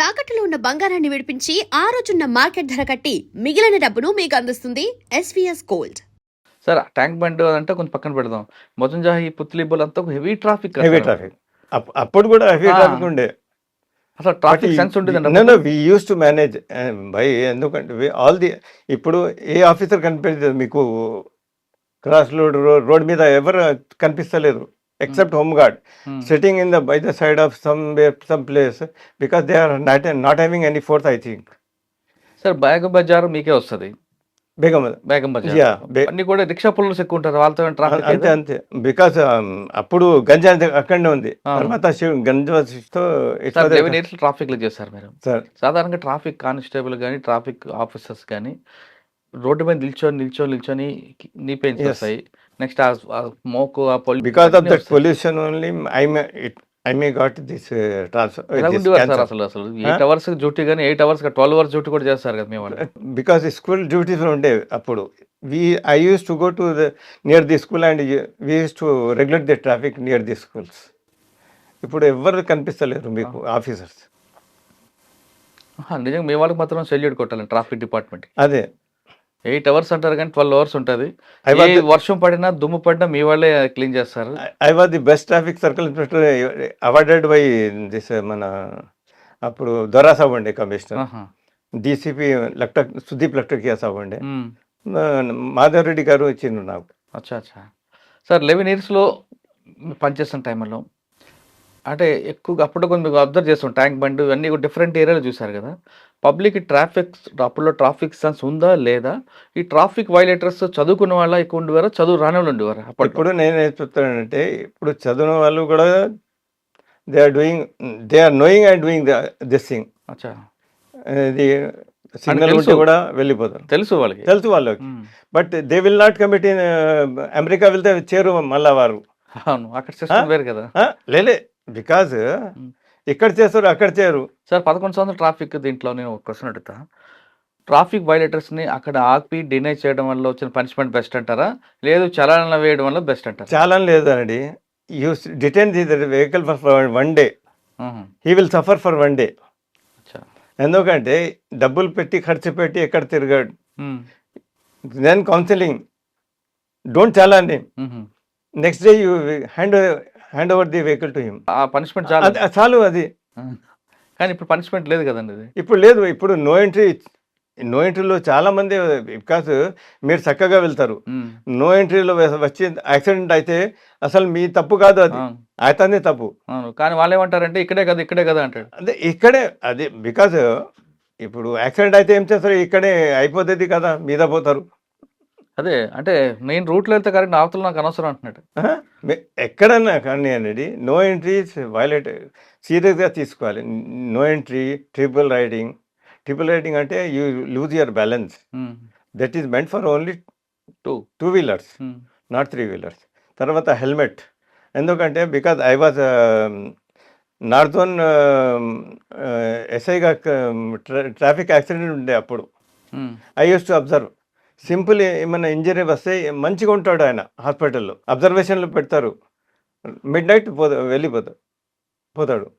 తాకట్టులో ఉన్న బంగారాన్ని విడిపించి ఆ రోజున్న మార్కెట్ ధర కట్టి మిగిలిన డబ్బును మీకు అందిస్తుంది SVS gold sir Tank Bund అంటే కొంచెం పక్కన పెడదాం. మొజంజాహి పుత్లిబుల్ అంతా హెవీ ట్రాఫిక్ హెవీ ట్రాఫిక్ అప్పుడు కూడా హెవీ. ట్రాఫిక్ ఉండే. అసలు ట్రాఫిక్ సెన్స్ ఉంటుందండి no we use to manage by ఎందుకంటే ఆల్ ది ఇప్పుడు ఏ ఆఫీసర్ కనిపించదు మీకు? క్రాస్ రోడ్ రోడ్ మీద ఎవరు కనిపిస్తలేరు except home guard. Sitting in the by the side of some some place because they are not not having any force I think sir bag Bazaar మీకే వస్తుంది. బేగం బేగం బజార్ అన్ని కూడా rickshaw pullers ఎక్కువ ఉంటారు వాళ్ళతో ట్రాఫిక్ అంతే అంతే. బికాస్ అప్పుడు గంజా అక్కడనే ఉంది. తర్వాత గంజా ట్రాఫిక్లో చేశారు మీరు సార్ సాధారణంగా ట్రాఫిక్ కానిస్టేబుల్ కానీ ట్రాఫిక్ ఆఫీసర్స్ కానీ రోడ్డు మీద నిల్చొని నిల్చొని నిల్చొని నీ పెయిన్స్. వస్తాయి. నెక్స్ట్ మోకు ఆ pollution because of that pollution only I may I may got this transfer అసలు అసలు? ఎయిట్ అవర్స్ డ్యూటీ కానీ eight hours twelve hours duty కూడా చేస్తారు కదా మీ వాళ్ళు బికాస్ స్కూల్ డ్యూటీస్ ఉండేవి అప్పుడు we I use to go to the near the school and we use to regulate the traffic near the schools ఇప్పుడు ఎవరు కనిపిస్తలేరు మీకు ఆఫీసర్స్. నిజంగా మీ వాళ్ళకి మాత్రం సెల్యూట్ కొట్టాలి ట్రాఫిక్ డిపార్ట్మెంట్ అదే. ఎయిట్ అవర్స్ అంటారు కానీ ట్వెల్వ్ అవర్స్ ఉంటుంది. వర్షం పడినా దుమ్ము పడినా మీ వాళ్ళే క్లీన్ చేస్తారు. I was the best traffic circle inspector awarded by this మన అప్పుడు దొరా సాబ్ ఉండే కమిషనర్. డీసీపీ లక్ట సుదీప్ లక్టకియా సాబ్ మ్మ్. మాధవ్ రెడ్డి గారు ఇచ్చిండ్రు నాకు. అచ్చా అచ్చా. సార్ లెవెన్ ఇయర్స్లో పనిచేస్తున్న టైంలో అంటే ఎక్కువగా అప్పుడు కొంచెం మీకు అబ్జర్వ్ చేస్తాం ట్యాంక్ బండ్ అన్నీ డిఫరెంట్ ఏరియాలో చూసారు కదా. పబ్లిక్ ట్రాఫిక్ అప్పుడులో ట్రాఫిక్ సెన్స్ ఉందా? లేదా? ఈ ట్రాఫిక్ వైలేటర్స్ చదువుకున్న వాళ్ళ ఎక్కువ ఉండేవారా? చదువు రాని వాళ్ళు ఉండేవారు అప్పుడు ఇప్పుడు నేను చెప్తానంటే ఇప్పుడు చదివిన వాళ్ళు కూడా they are doing they are knowing and doing this thing అచ్చా. ఇది సిగ్నల్ ఉంటే. కూడా వెళ్ళిపోతారు. తెలుసు వాళ్ళకి. తెలుసు వాళ్ళకి. But they will not commit in America వెళ్తే చేరు మళ్ళా వారు. అవును అక్కడ సిస్టమ్ వేరు కదా. లేలే బికాజ్ ఇక్కడ చేస్తారు అక్కడ చేయరు. సార్ పదకొండు సంవత్సరాల ట్రాఫిక్ దీంట్లో నేను ఒక క్వశ్చన్ అడుగుతా. ట్రాఫిక్ వైలేటర్స్ని అక్కడ ఆపి డినై చేయడం వల్ల వచ్చిన పనిష్మెంట్ బెస్ట్ అంటారా? లేదు చలాన వేయడం వల్ల బెస్ట్ అంటారా? చాలా లేదండి you detain the vehicle for one day. He will suffer for one day. ఎందుకంటే డబ్బులు పెట్టి ఖర్చు పెట్టి ఎక్కడ తిరగాడు. దెన్ కౌన్సిలింగ్ డోంట్ చాలా అండి. Next day you hand hand over the vehicle to him ఆ పనిష్మెంట్ చాలా. చాలు అది. కానీ ఇప్పుడు పనిష్మెంట్ లేదు కదండి ఇది ఇప్పుడు లేదు ఇప్పుడు నో ఎంట్రీ నో ఎంట్రీలో చాలా మంది బికాస్ మీరు చక్కగా వెళ్తారు. నో ఎంట్రీలో వచ్చి యాక్సిడెంట్ అయితే అసలు మీ తప్పు కాదు అది. అయితేనే తప్పు. కానీ వాళ్ళు ఏమంటారంటే ఇక్కడే కదా ఇక్కడే కదా అంటాడు. అదే ఇక్కడే అదే బికాస్ ఇప్పుడు యాక్సిడెంట్ అయితే ఏం చేస్తారు? ఇక్కడే అయిపోతుంది కదా మీద పోతారు. అదే అంటే నేను రూట్లో వెళ్తే కరెక్ట్ అవతల నాకు అనవసరం అంటున్నాడు ఎక్కడన్నా కానీ అనేది నో ఎంట్రీస్ వైలేట్ సీరియస్గా తీసుకోవాలి. No entry triple riding. Triple riding అంటే you lose your balance. That is meant for only two. Two wheelers. Not three wheelers. తర్వాత హెల్మెట్. ఎందుకంటే బికాజ్ ఐ వాజ్ నార్తోన్ ఎస్ఐగా ట్రాఫిక్ యాక్సిడెంట్ ఉండే అప్పుడు. I use to observe. Simple ఏమైనా injury వస్తే మంచిగా ఉంటాడు ఆయన హాస్పిటల్లో. అబ్జర్వేషన్లో పెడతారు. మిడ్ నైట్ పోతా వెళ్ళిపోతాడు. పోతాడు.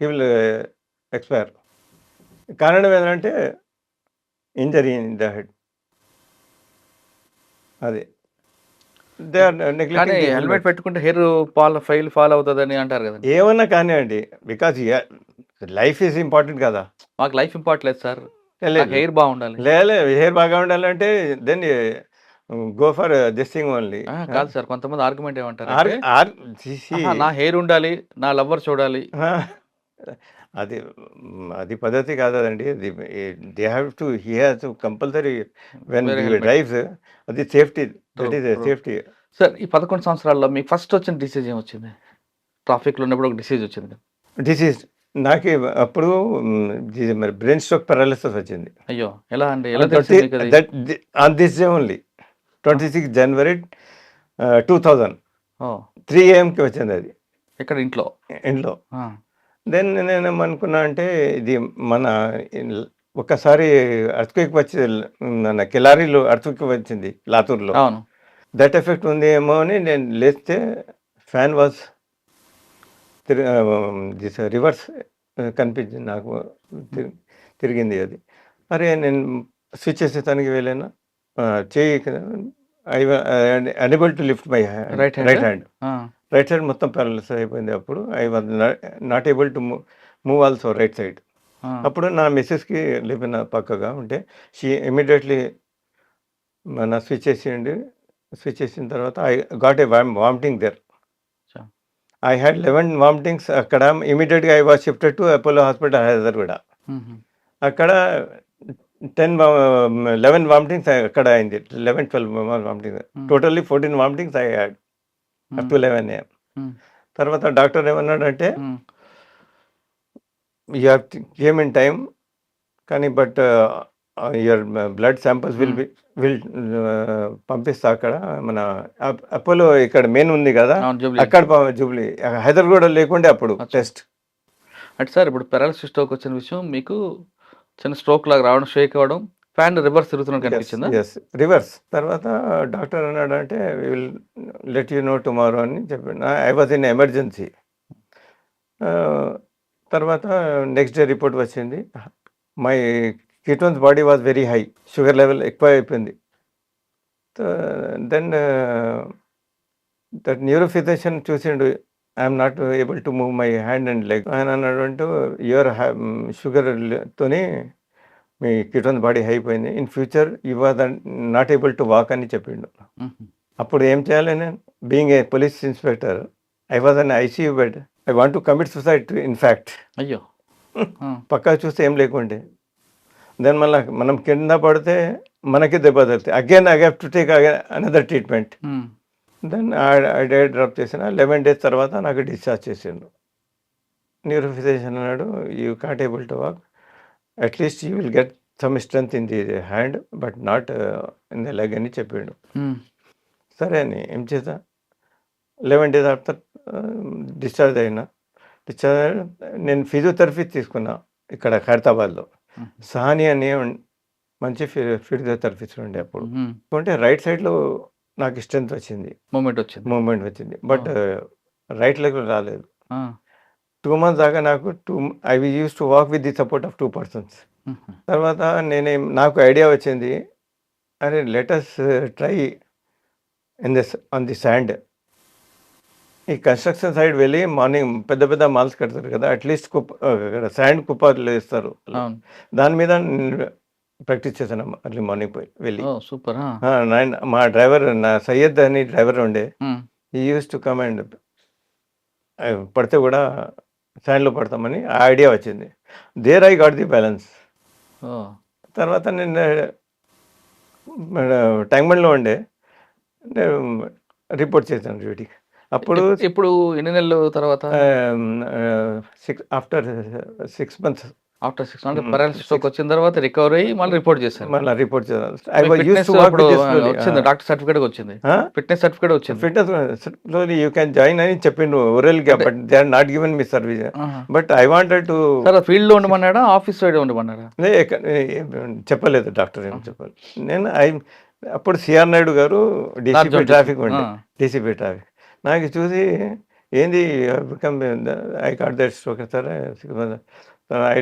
He will expire. కారణం ఏంటంటే ఇంజరీ ఇన్ ద హెడ్. అది. హెల్మెట్ పెట్టుకుంటే హెయిర్ ఫాల్ ఫైల్ ఫాల్ అవుతుందని అంటారు కదండి. ఏమన్నా కానివ్వండి బికాజ్ లైఫ్ ఈజ్ ఇంపార్టెంట్ కదా. మాకు లైఫ్ ఇంపార్ట్ లేదు సార్. హెయిర్ బాగుండాలి. లేలే హెయిర్ బాగా ఉండాలంటే then go for this thing only కాదు సార్ కొంతమంది ఆర్గ్యుమెంట్ ఏమంటారు నా హెయిర్ ఉండాలి నా లవ్వర్ చూడాలి. అది అది పద్ధతి కాదండి. అది they have to he have to compulsory when. Drives అది safety that is. Safety. Sir ఈ పదకొండు సంవత్సరాల్లో మీకు ఫస్ట్ వచ్చిన డిసీజ్ ఏం వచ్చింది ట్రాఫిక్లో ఉన్నప్పుడు ఒక డిసీజ్ వచ్చింది. డిసీజ్. నాకు అప్పుడు మరి బ్రెయిన్ స్ట్రోక్ పారాలిసిస్ వచ్చింది. అయ్యో ఎలా అండి? On this day only twenty six January two thousand. Three ఏఎంకి వచ్చింది అది. ఇక్కడ ఇంట్లో? ఇంట్లో. దెన్ నేను ఏమనుకున్నా అంటే ఇది మన ఒకసారి అర్త్క్వేక్ వచ్చి మన కిలారీలో అర్త్క్వేక్ వచ్చింది లాతూర్లో. దట్ ఎఫెక్ట్ ఉంది ఏమో అని నేను లేస్తే ఫ్యాన్ వాజ్ రివర్స్ కనిపించింది నాకు తిరిగింది అది అరే నేను స్విచ్ చేసేదానికి వెళ్ళాను చేయి I unable to lift my right eh? Hand right side మొత్తం ప్యారలైస్ అయిపోయింది అప్పుడు I was not able to move also right side. అప్పుడు నా మిస్సెస్కి లేపిన పక్కగా ఉంటే షీ ఇమీడియట్లీ మన స్విచ్ చేసిండి స్విచ్ చేసిన తర్వాత I got a vom vomiting there. I had eleven vomitings అక్కడ ఇమీడియట్గా I was shifted to Apollo hospital Hyderabad hmm. అక్కడ టెన్ లెవెన్ వామిటింగ్స్ అక్కడ అయింది eleven twelve vomitings. Totally fourteen vomitings I had up to eleven AM hmm. తర్వాత doctor ఏమన్నాడంటే. You have came in time కానీ but your blood samples will be will పంపిస్తా అక్కడ మన up- Apollo ఇక్కడ main ఉంది కదా. అక్కడ జూబ్లీ. హైదరాబాద్ లేకుండే అప్పుడు. టెస్ట్. అంటే సార్ ఇప్పుడు పెరాలసిస్ స్ట్రోక్ వచ్చిన విషయం మీకు చిన్న స్ట్రోక్ లాగా రావడం షేక్ అవ్వడం ఫ్యాన్ రివర్స్ తిరుగుతున్నట్టు కనిపించిందా? Yes reverse. తర్వాత డాక్టర్ అన్నాడు అంటే will let you know tomorrow అని చెప్పాడు. ఐ వాజ్ ఇన్ ఎమర్జెన్సీ తర్వాత నెక్స్ట్ డే రిపోర్ట్ వచ్చింది. My ketones body was very high sugar level ఎక్కువ అయిపోయింది. దెన్ దట్ న్యూరో ఫిజిషియన్ చూసిండు I'm not able to move my hand and leg ఆయన అన్నాడు అంటూ యువర్ షుగర్ తోని మీ కిటోన్స్ బాడీ హై అయిపోయింది in future you was not able to walk అని చెప్పిండు. అప్పుడు ఏం చేయాలి నేను? Being a police inspector I was on ICU bed I want to commit suicide in fact అయ్యో. పక్కా చూస్తే ఏం లేకుండే. దెన్ మళ్ళీ మనం కింద పడితే మనకి దెబ్బ తగులుతాయి again I have to take again another treatment. Then I day drop చేసిన. లెవెన్ డేస్ తర్వాత నాకు డిశ్చార్జ్ చేసిండు. న్యూరో ఫిజిషియన్ అన్నాడు you can't able to walk at least you will get some strength in the hand but not in the leg అని చెప్పిండు. Hmm. సరే అని ఏం చేసా లెవెన్ డేస్ ఆఫ్టర్ డిశ్చార్జ్ అయినా. డిశ్చార్జ్ నేను ఫిజియోథెరపీ తీసుకున్నా ఇక్కడ ఖైరతాబాద్లో సహాని అని మంచి ఫి ఫిజియోథెరపిస్ట్ ఉండే అప్పుడు. అంటే రైట్ సైడ్లో నాకు స్ట్రెంత్ వచ్చింది. మూమెంట్ వచ్చింది. మూమెంట్ వచ్చింది. బట్ రైట్ లెగ్ రాలేదు. టూ మంత్స్ దాకా నాకు two I use to walk with the support of two persons. తర్వాత నేనేం నాకు ఐడియా వచ్చింది అరే let us try in this on the sand ఈ కన్స్ట్రక్షన్ సైడ్ వెళ్ళి మార్నింగ్ పెద్ద పెద్ద మాల్స్ కడతారు కదా అట్లీస్ట్ కుప్ప శాండ్ కుప్పలు వేస్తారు. అవును. దాని మీద ప్రాక్టీస్ చేశాను అర్లీ మార్నింగ్ పోయి వెళ్ళి. సూపర్ నాయన మా డ్రైవర్ నా సయ్యద్ అని డ్రైవర్ ఉండే. ఈ యూస్ టు కమ్ అండ్ పడితే కూడా శాండ్లో పడతామని ఆ ఐడియా వచ్చింది. There I got the balance తర్వాత నేను ట్యాంక్మెంట్లో ఉండే నేను రిపోర్ట్ చేశాను డ్యూటీకి. అప్పుడు ఇప్- ఇప్పుడు ఎన్ని నెలలు తర్వాత? Six after six months. After six అంటే. పారాలసిస్ స్ట్రోక్ వచ్చిన తర్వాత రికవర్ అయ్యి మళ్ళీ రిపోర్ట్ చేశారు. మళ్ళీ రిపోర్ట్ చేశాను వచ్చింది డాక్టర్ సర్టిఫికేట్ వచ్చింది. ఫిట్నెస్ సర్టిఫికేట్ వచ్చింది. Fitness slowly you can join అని చెప్పిండు ఓరల్గా అంటే- but they are not given me service. But I wanted to sir ఫీల్డ్లో ఉండమన్నాడా? Office side ఉండమన్నాడా? చెప్పలేదు డాక్టర్ ఏం ఆహా. చెప్పలేదు. నేను ఐ అప్పుడు CR Naidu garu DCP traffic. ఉండే డీసీపీ ట్రాఫిక్. నాకు చూసి ఏంది become I caught that stroke sir I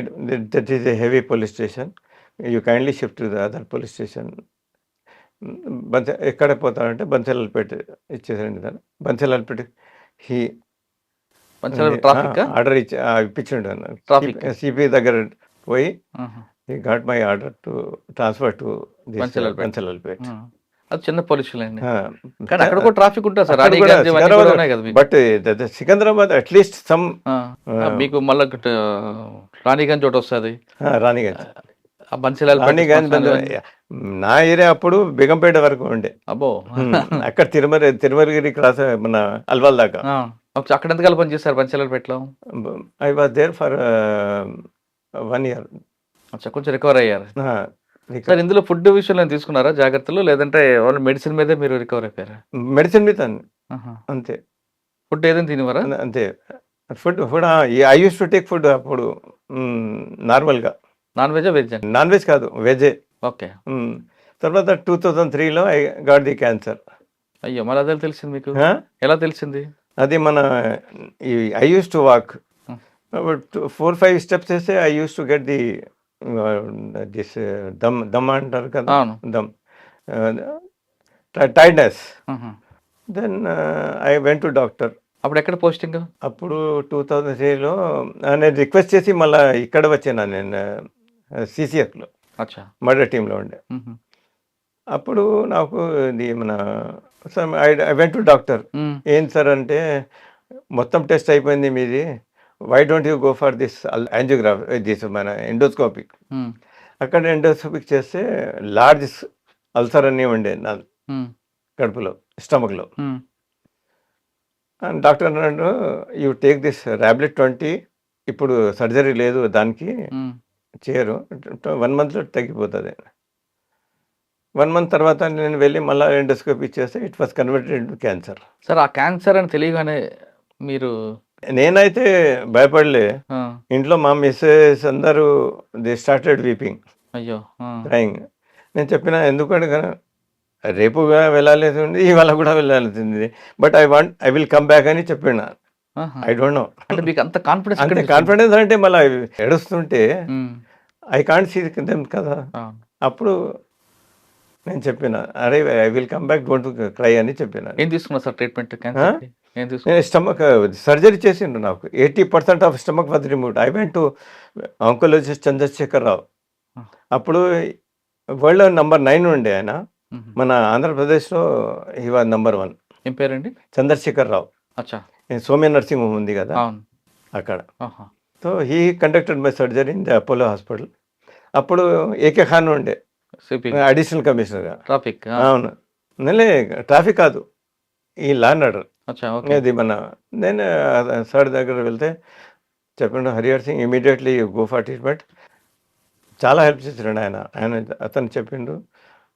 that is a heavy police station. You kindly shift to the other police station. బన్స ఎక్కడ పోతానంటే బన్సెలపేట ఇచ్చేసండి సార్ బన్సెలపేట హీ ఆర్డర్ ఇచ్చి ఇప్పించిండు. CP దగ్గర పోయి my order to transfer to this Panchalalpet. Panchalalpet. అది చిన్న pollution అండి కానీ అక్కడ కూడా ట్రాఫిక్ ఉంటుంది సార్. ఇవన్నీ సికింద్రాబాద్ అట్లీస్ట్ సమ్ మీకు. మళ్ళీ రాణిగంజ్ ఒకటి వస్తుంది. రాణిగంజ్ నా ఏరియా అప్పుడు బేగంపేట వరకు ఉండే. అబ్బో. అక్కడ తిరుమల తిరుమలగిరి క్రాస్ మన అల్వాల్ దాకా. అక్కడ ఎంతకాలం పనిచేస్తారు బన్సిలాల్పేటలో I was there for one year. అచ్చా కొంచెం రికవర్ అయ్యారు. సార్ ఇందులో ఫుడ్ విషయంలో తీసుకున్నారా జాగ్రత్తలు? లేదంటే ఓన్లీ మెడిసిన్ మీదే మీరు రికవర్ అయిపోయారా? మెడిసిన్ మీద అంతే. ఫుడ్ ఏదైనా తినేవారా? అంతే. Food food I use to take food అప్పుడు నార్మల్గా. Non veg veg non veg కాదు వెజే ఓకే. తర్వాత టూ థౌజండ్ త్రీలో ఐ గాట్ ది క్యాన్సర్. అయ్యో మళ్ళీ అదే తెలిసింది మీకు? ఎలా తెలిసింది? అది మన I use to walk. Four five steps వేస్తే I use to get the this dum దమ్ అంటారు కదా? Dum. Tiredness. Then I went to doctor. అప్పుడు ఎక్కడ పోస్టింగ్? అప్పుడు టూ థౌజండ్ త్రీలో నేను రిక్వెస్ట్ చేసి మళ్ళీ ఇక్కడ వచ్చాను నేను సిసిఎఫ్లో. అచ్చా. మర్డర్ టీంలో ఉండే. అప్పుడు నాకు ఇది మన ఐ వెంట్ టు డాక్టర్. ఏం సార్ అంటే మొత్తం టెస్ట్ అయిపోయింది మీది. Why don't you go for this angiograph this మన ఎండోస్కోపిక్ మ్మ్. అక్కడ ఎండోస్కోపిక్ చేస్తే లార్జ్ అల్సర్ అన్నీ ఉండే నా మ్మ్. కడుపులో స్టమక్లో. అండ్ డాక్టర్ అన్నాడు you take this Rablet twenty ఇప్పుడు సర్జరీ లేదు దానికి మ్మ్. చేయరు వన్ మంత్లో తగ్గిపోతుంది వన్ మంత్ తర్వాత నేను వెళ్ళి మళ్ళీ ఎండోస్కోపీ చేస్తే it was converted to cancer sir ఆ క్యాన్సర్ అని తెలియగానే మీరు నేనైతే భయపడలే. ఇంట్లో మా మిస్సెస్ అందరూ దే స్టార్టెడ్ వీపింగ్. అయ్యో క్రైంగ్ నేను చెప్పిన ఎందుకంటే రేపుగా వెళ్ళాల్సి ఉంది ఇవాళ కూడా వెళ్ళాల్సి ఉంది. But I want I will come back అని చెప్పిన. I don't know. అంటే మీకు అంత కాన్ఫిడెన్స్ అంతే కాన్ఫిడెన్స్ అంటే మళ్ళీ ఏడుస్తుంటే ఐ కాంట్ సీ దెమ్ కదా అప్పుడు నేను చెప్పిన అరే I will come back don't cry అని చెప్పిన. ఏం తీసుకున్నారు సార్ ట్రీట్మెంట్? నేను స్టమక్ సర్జరీ చేసిండు నాకు. Eighty percent of stomach was removed I went to oncologist Chandrashekar Rao అప్పుడు వరల్డ్ నెంబర్ నైన్ ఉండే ఆయన. మన ఆంధ్రప్రదేశ్లో హీ వాజ్ నెంబర్ వన్. ఏం పేరండి? చంద్రశేఖర్ రావు అచ్చా. ఈ సోమ్య నర్సింగ్ హోమ్ ఉంది కదా? అవును. అక్కడ. So he conducted my surgery in the Apollo hospital అప్పుడు ఏకే ఖాన్ ఉండే. అడిషనల్ కమిషనర్గా. ట్రాఫిక్ అవును. నెలే ట్రాఫిక్ కాదు. ఈ లా అండ్ ఆర్డర్. అది మన నేను సార్ దగ్గర వెళ్తే చెప్పండి Harihar Singh immediately go for treatment. చాలా హెల్ప్ చేసాడు ఆయన. ఆయన అతను చెప్పిండు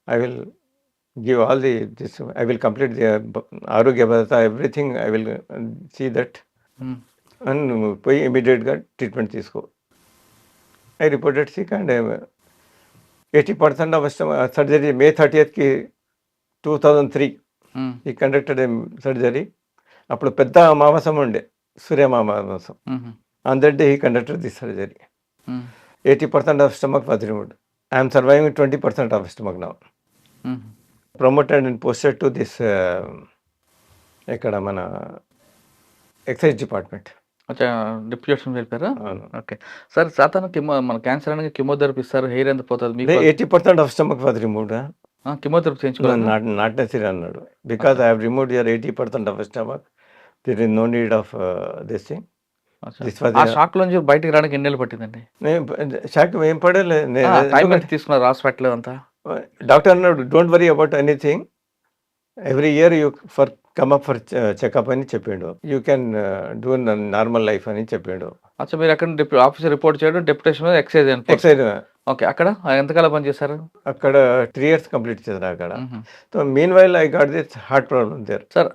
I will give all the this I will complete the Arogya Bhadratha everything I will see that. నువ్వు పోయి ఇమీడియట్గా ట్రీట్మెంట్ తీసుకో. I reported sick and eighty percent of surgery may థర్టీయత్కి two thousand three. He conducted surgery. అప్పుడు పెద్ద మామసం ఉండే సూర్యమామాసం మ్మ్. On that day he conducted the surgery. Hmm. Eighty percent of stomach surviving twenty percent of stomach now. Hmm. Promoted and posted to this ఇక్కడ మన excise department. అచ్చా deputation వెళ్ళిపోయారా okay. Sir సాధారణ కిమో మన క్యాన్సర్ అనేది chemotherapy ఇస్తారు hair ఎంత పోతుంది? Eighty percent of stomach was removed chemotherapy చేయించుకోవాలి? నాట్ నెసరీ అన్నాడు. Because I have removed your eighty percent of stomach there is no need of this thing shock నుంచి బయటికి రావడానికి ఎన్ని నెలలు పట్టిందండి? షాక్ ఏం పడలే టైం ఎంత తీసుకున్నారు హాస్పిటల్ అంతా? డాక్టర్ అన్నాడు don't worry about anything every year you for come up for checkup అని చెప్పిండు. You can do normal life అని చెప్పిండు. అచ్చా మీరు అక్కడ ఆఫీసర్ రిపోర్ట్ చేయడం డెప్యుటేషన్ ఎక్సైజ్ ఎక్సైజ్ ఓకే అక్కడ? ఎంతకాలం పనిచేశారు అక్కడ త్రీ ఇయర్స్ కంప్లీట్ చేశారు అక్కడ. So meanwhile I got this heart problem there sir